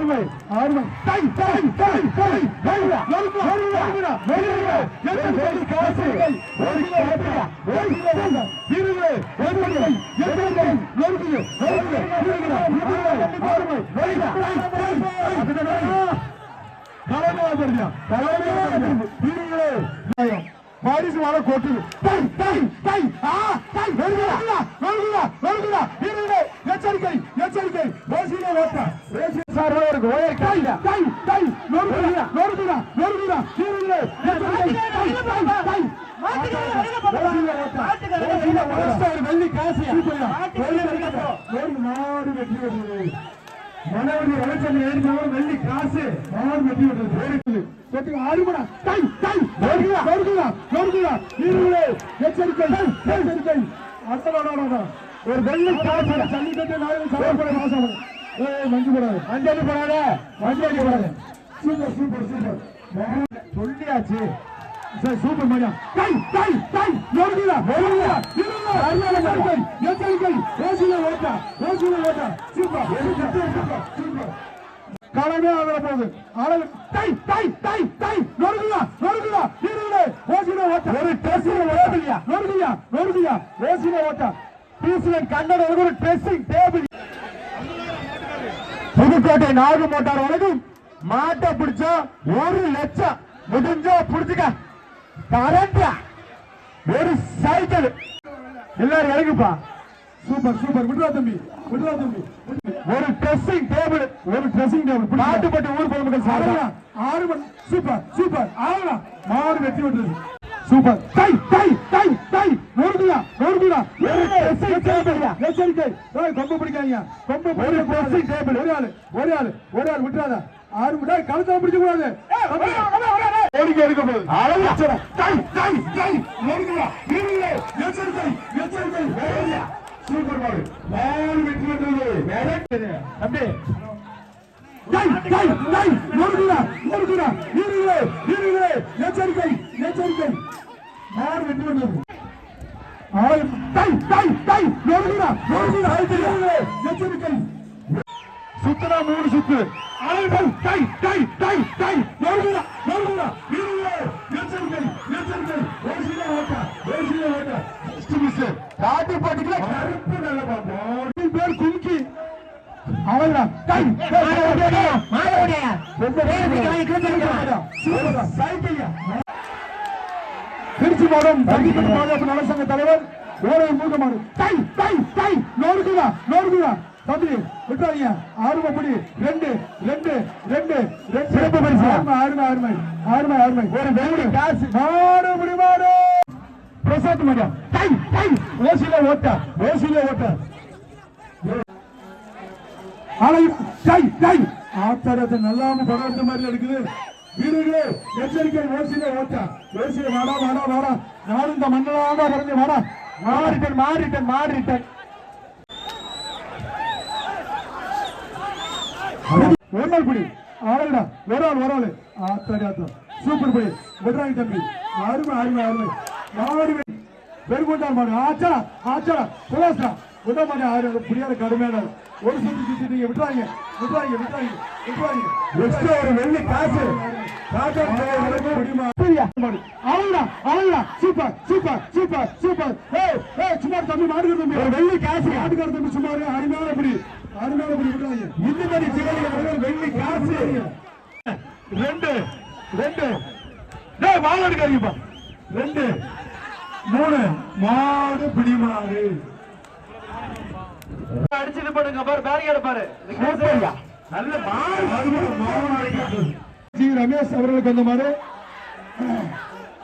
அருமை அருமை டை டை டை டை வெல்ல வெல்ல வெல்ல வெல்ல எத்தனை காசு ஒரு கிலோ வெல்ல ஒரு கிலோ வெல்ல வீரர்களே எத்தனை எத்தனை நொறுக்கு நொறுக்கு வீரர்களே அருமை வெல்ல தலைமையா தலைமையா வீரர்களே பாரிஸ் வர கொட்டுது. டை டை டை ஆ டை வருகிறா வருகிறா வருகிறா வீரர்களே எச்சரிக்கை எச்சரிக்கை. பேசிலே ஓட்ட. பேசி சார் இருக்கு ஓய டை டை டை நொறுகுறா நொறுகுறா நொறுகுறா வீரர்களே எச்சரிக்கை. டை டை வெள்ளி காசு. நாடு வெற்றி பெற்றது மனவடி வளர்ச்சி ஏறினாலும் வெள்ளி காசு. மாடு வெட்டி விட்டது தொட்டு ஆறுமடா டை டை நொறுகுதா நொறுகுதா நொறுகுதா வீரர்களே எச்சரிக்கை. எச்சரிக்கை. ஒரு வெள்ளி காசு ஜல்லிக்கட்டு நாளைக்கு சமர்ப்பண மாசம் ஏய் மஞ்சு போடாது. மஞ்சள் போடாத. மஞ்சள் போடாது. Super super super. சொல்லியாச்சு. சரி சூப்பர் மரியா. டை டை டை நொறுகுதா நொறுகுதா வீரர்களே எச்சரிக்கை எச்சரிக்கை. ஓசில ஓட்டா. ஓசில ஓட்டா. Super super super. காலமே ஆகல போகுது. ஆளு டை டை டை டை நொறுகுதா நொறுகுதா வீரர்களே ஓசில ஓட்ட ஒரு டெஸ்டிங் ஓடலையா நொறுகுயா நொறுகுயா ஓசில ஓட்ட பீசியன் கன்னட ஒரு ட்ரெஸ்ஸிங் டேபிள். புதுக்கோட்டை நாகு மோட்டார் வரைக்கும் மாட்டை பிடிச்சா ஒரு லட்சம். முடிஞ்சா பிடிச்சுக்க. கரண்டா ஒரு சைக்கிள் எல்லாரும் இறங்குப்பா சூப்பர் சூப்பர். விடுவா தம்பி விடுவா தம்பி ஒரு ட்ரெஸ்ஸிங் டேபிள் ஒரு ட்ரெஸ்ஸிங் டேபிள் நாட்டுப்பட்டு ஊர் பொதுமக்கள் சாப்பிடலாம். ஆறு மணி சூப்பர் சூப்பர். ஆகலாம் மாடு வெற்றி விட்டுறது சூப்பர். டை டை டை டை. நோடுதா நோடுதா ஒரு ட்ரெஸ்ஸிங் டேபிள் எச்சரிக்கை ஏய் கொம்பு பிடிக்காதீங்க. கொம்பு ஒரு ட்ரெஸ்ஸிங் டேபிள் ஒரு ஆளு ஒரு ஆளு ஒரு ஆள். விட்டுறாத. ஆறு விடா கழுத்தை பிடிக்க கூடாது ஓடிக்க எடுக்க போகுது அளவு டை டை டை. நோடுதா வீரர்களே எச்சரிக்கை எச்சரிக்கை வேலையா சூப்பர் பால் பால் வெற்றி பெற்றது வேலை தம்பி. எச்சரிக்கை எச்சரிக்கை. பால் வெற்றி எச்சரிக்கை. சுத்தனா மூணு சுத்து. காட்டு போட்டிக்கல கருப்பு நல்ல பாப்போம் பேர் சைக்கிள் திருச்சி மாவட்டம் தங்கிப்பட்டு பாதுகாப்பு நலசங்க தலைவர் ஓரை மூகமாறு டை டை டை நோடுக்குதா நோடுக்குதா. தம்பி விட்டாதீங்க ஆறுமப்படி ரெண்டு ரெண்டு ரெண்டு ரெண்டு. சிறப்பு பரிசு. ஆறுமை ஆறுமை ஆறுமை. ஆறுமை ஆறுமை. ஒரு வெள்ளி காசு. மாடு முடி. மாடு பிரசாத் மடம் டை டை ஓசில ஓட்ட ஓசில ஓட்ட. ஆலை டை டை நல்லாம படம் மாதிரி இருக்குது வீரர்களே எச்சரிக்கை ஓசில ஓட்டா ஓசில வாடா வாடா வாடா. நானும் இந்த மன்னலாமா பறந்து வாடா. மாறிட்டன் மாறிட்டன் மாறிட்டன். ஒரு பிடி ஆளுடா ஒரு ஆள் ஒரு ஆள். ஆத்தாடி ஆத்தா. சூப்பர் பிடி விடுறாங்க தம்பி. அருமை அருமை அருமை. மாடு பெருங்கொண்டான் மாடு. ஆச்சா ஆச்சா. புலாசா விட மாட்டேன் ஆறு புரியாத கடுமையான ஒரு சுத்தி சுத்திட்டீங்க விட்டுறாங்க. விட்டுறாங்க விட்டுறாங்க விட்டுறாங்க. எக்ஸ்ட்ரா ஒரு வெள்ளி காசு. Super super super super. சும்மா தம்பி மாடுகிற தம்பி. வெள்ளி காசு. மாடுகிற தம்பி சும்மா அருமையான பிடி அருமையான பிடி விட்டுறாங்க. இந்த மாதிரி சிலைகள் வெள்ளி காசு. ரெண்டு ரெண்டு. மாடு எடுக்காதீங்கப்பா. ரெண்டு. மூணு. மாடு பிடி மாடு அடிச்சுட்டு போடுங்க பாரு பேரிகார்டு பாரு. நல்ல. ஜி ரமேஷ் அவர்களுக்கு அந்த மாதிரி.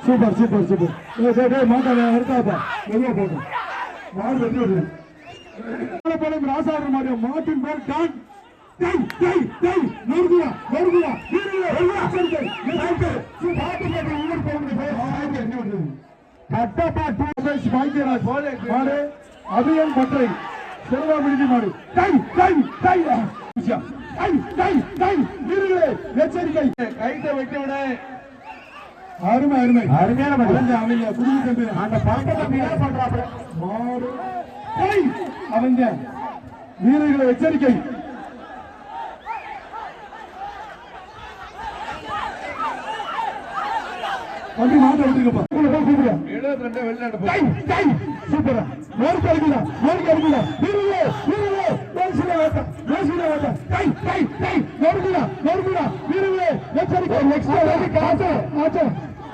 Super super super. ஏய், டேய், டேய், மாட்டாத எடுத்தாப்பா மெதுவா போட்டு மாடு வெட்டி விடு. பாளையம் ராசாடுற மாதிரி. மாட்டின் பேர் டான். டேய் டேய் டேய் நொறுகுடா நொறுகுடா வீரர்களே எச்சரிக்கை எச்சரிக்கை சூ பாட்டு பாட்டு ஊர் போக முடியும் மாடு என்ன பண்ணுது கட்டப்பா டூ. பேஸ் பாய்க்கிறார் மாடு அபியன் பற்றை செல்வா விடுதி மாடு. டை டை டை டை டை டை இருங்களே எச்சரிக்கை. கைத்தை வெட்டி விட அருமை அருமை. அருமையான பதில் அவங்க புரிஞ்சு தம்பி அந்த பழக்கத்தை என்ன பண்றாப்ல மாடு. கை. அவங்க வீரர்களை எச்சரிக்கை. அப்படி மாட்ட எடுத்துக்கப்பா வெளிநாட்டு சூப்பரா. நோர்க்கு அடிக்கல நோர்க்கு அடிக்கல வீரர்களே வீரர்களே மேசில வாட்ட மேசில வாட்ட டை டை டை. நோர்க்குடா நோர்க்குடா வீரர்களே எச்சரிக்கை நெக்ஸ்ட் வாட்டி ஆச்சா ஆச்சா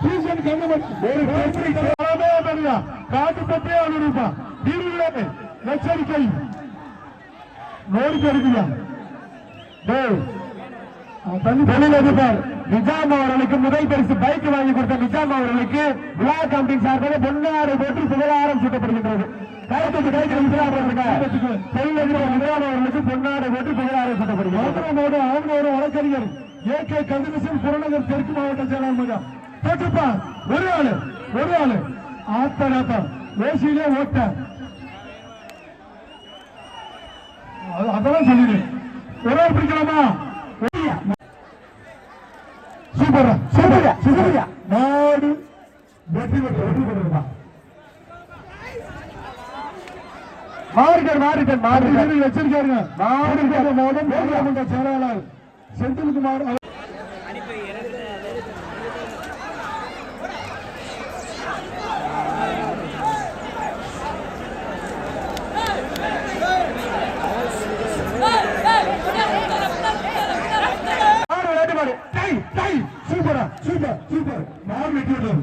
சீசன் கண்ணமன் ஒரு பேப்பரி தரமே பெரியா காட்டு பத்தே அனுரூபா வீரர்களே எச்சரிக்கை நோர்க்கு அடிக்கல டேய். தொழில் அதிபர் நிஜாம் அவர்களுக்கு முதல் பரிசு பைக் வாங்கி கொடுத்த நிஜாம் அவர்களுக்கு விழா கமிட்டியின் சார்பாக பொன்னாடு போட்டு புகழாரம் சூட்டப்படுகின்றது. கைத்தட்டு கைத்தட்டு நிஜாம் அவர்களுக்கு பொன்னாடு போட்டு புகழாரம் சூட்டப்படுகிறது. அவங்களோட வழக்கறிஞர் ஏ கே கதிரசன் புறநகர் தெற்கு மாவட்ட செயலாளர் மகன் போட்டுப்பா ஒரு ஆளு ஒரு ஆளு. ஆத்த ஆத்தம் ஏசியிலே ஓட்ட அதெல்லாம் சொல்லிடு. ஒரு பிடிக்கலாமா? சூப்பரா சூப்பரா நாடு வெற்றி பெற்ற வெற்றி பெற்றா மாறுகள் மாறுகள் மாறுகள் வச்சிருக்காருங்க. மாறுகள் மாதம் பாராளுமன்ற செயலாளர் செந்தில்குமார் அவர் மாறு விளையாட்டு மாடு டை டை சூப்பரா சூப்பர் சூப்பர் மாறு வெட்டி விட்டது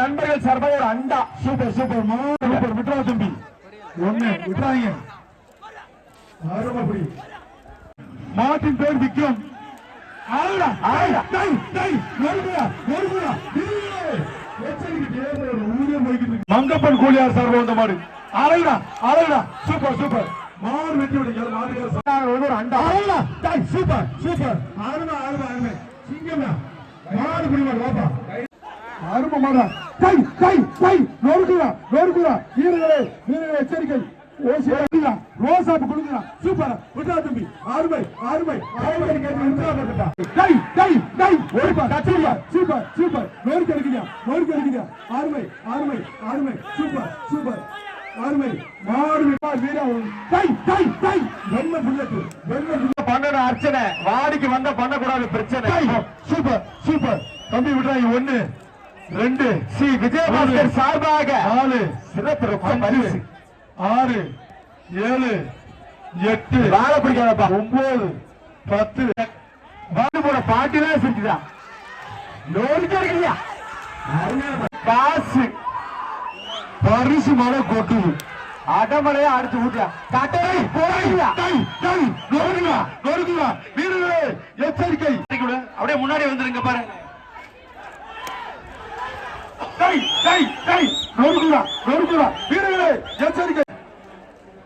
நண்பர்கள் சார்பாக ஒரு அண்டா. Super super. சூப்பர். விட்டுறா தம்பி. ஒண்ணு விட்டுறாங்க அருமைப்படி மாட்டின் பேர் விக்ரம். ஆளுடா ஆளுடா டை டை நொறுக்குடா நொறுக்குடா மங்கப்பன் கூலியார் சார் வந்த மாடு அலைடா அலைடா. Super super. மாடு வெட்டி விடுங்க. மாடு ஒரு அண்டா. அழகுடா டை சூப்பர் சூப்பர். அருமை அருமை அருமை. சிங்கம்யா மாடு குடி மாடு வாப்பா. அருமை மாடா. டை டை டை நொறுக்குடா நொறுக்குடா வீரர்களே வீரர்களே எச்சரிக்கை. ரோசாப்பு கொடுக்கலாம் சூப்பர். விட்டா தம்பி. அருமை கேட்டு உற்சாகப்பட்டுட்டா டை டை டை ஓடிப்பா கச்சரியா சூப்பர் சூப்பர். நோருக்கு அடிக்கிறியா நோருக்கு அடிக்கிறியா அருமை அருமை அருமை. Super super. மாடு விட்டா வீரா டை டை டை வெள்ள புல்லட்டு புல்லட் பண்ணணும் அர்ச்சனை. வாடிக்கு வந்தா பண்ணக்கூடாது பிரச்சனை. Super super. தம்பி விடுறாங்க ஒண்ணு. ரெண்டு. ஸ்ரீ விஜயபாஸ்கர் சார்பாக நாலு. சிறப்பு பரிசு. ஆறு. ஏழு. எட்டு. வாழ பிடிக்காதப்பா ஒன்பது பத்து. வாடு போட பாட்டிலாம் செஞ்சுதான் நோடிக்க இருக்கியா காசு. பரிசு மழை கொட்டுது. அடமலையா அடிச்சு ஊட்டியா கட்டளை டை, நொறுக்குடா, நொறுக்குடா. வீரர்களே, எச்சரிக்கை. அப்படியே முன்னாடி வந்துருங்க பாரு டை, டை, டை, நொறுக்குடா, நொறுக்குடா. வீரர்களே, எச்சரிக்கை.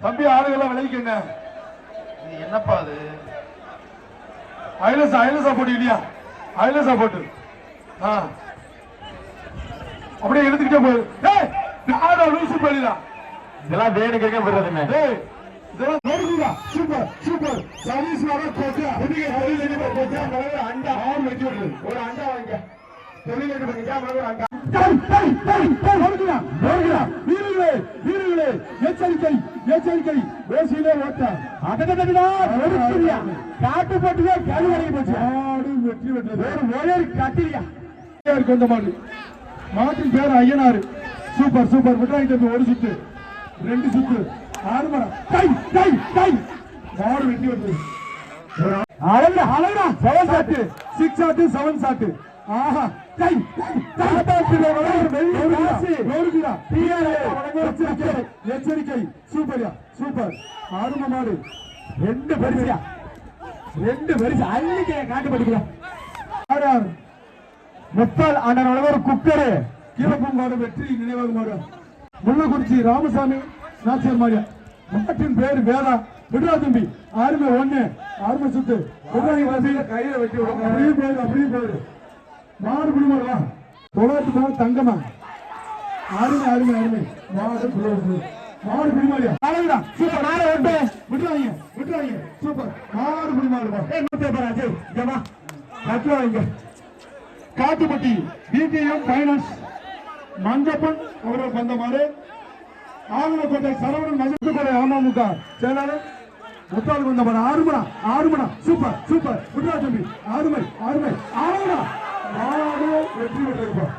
தம்பி ஆளுகளை விளைவிக்கங்க இது என்னப்பா அது? ஐலசா ஐலசா போட்டு இல்லையா ஐலசா போட்டு. ஆ. அப்படியே எடுத்துக்கிட்டே போய் டேய் நாடா லூசு பண்ணிடா இதெல்லாம் வேணுங்க விடுறதுங்க டேய் சூப்பர் சூப்பர். சர்வீஸ் வர புதிய தொழில் முதல்ல அண்டா. வெட்டி விடுது ஒரு அண்டா வாங்க தொழில் அண்டா. வீரர்களே வீரர்களே எச்சரிக்கை எச்சரிக்கை. காட்டு வரைய போச்சு. ஆடு வெற்றி வெற்றது ஒரு ஒயர் கட்டிலியா மாடு மாட்டின் பேர் ஐயனாரு சூப்பர் சூப்பர். விட்டாங்க ஒரு சுத்து. ரெண்டு சுத்து. ஆறு மரம். டை டை டை. மாடு வெட்டி வருது அழகா அழகா seven shot six shot seven shot எச்சரிக்கை. சூப்பர்யா சூப்பர் ஆறும மாடு. ரெண்டு பரிசியா ரெண்டு பரிசு. அள்ளிக்கைய காட்டு படிக்கலாம் முத்தால் அண்ணன் ஒரு குக்கரு. கீழப்பூங்காடு வெற்றி நினைவாக மாடு. முள்ளக்குறிச்சி ராமசாமி நாச்சியார் மாரியா மாட்டின் பேர் வேதா. விடுறா தம்பி. ஆறுமை ஒண்ணு. ஆறுமை சுத்து. கையில வெட்டி விடுங்க. அப்படியே போயிரு அப்படியே போயிரு. மாடு குடிமாடா தொள்ளாயிரத்து மேல தங்கமா அருமை அருமை அருமை. மாடு குடிமாடு மாடு குடிமாடியா அழகுடா சூப்பர். நாளை விட்டு விட்டுறாங்க விட்டுறாங்க சூப்பர். மாடு குடிமாடுமா ஏ நூத்தி ஐம்பது அஜய். ஜமா கட்டுவாங்க காட்டுப்பட்டி பிடிஎம் பைனான்ஸ் மஞ்சப்பன் அவர்கள் வந்தமாறு ஆவணக்கோட்டை சரவணன் மஞ்சத்துக்கோட்டை அமமுக. செயலாளர் முத்தாள் வந்தமாறு ஆறுமணா ஆறுமணா சூப்பர் சூப்பர். விட்ரா தம்பி. ஆறுமை ஆறுமை ஆறுமணா ஆறு வெற்றி பெற்றிருப்போம்.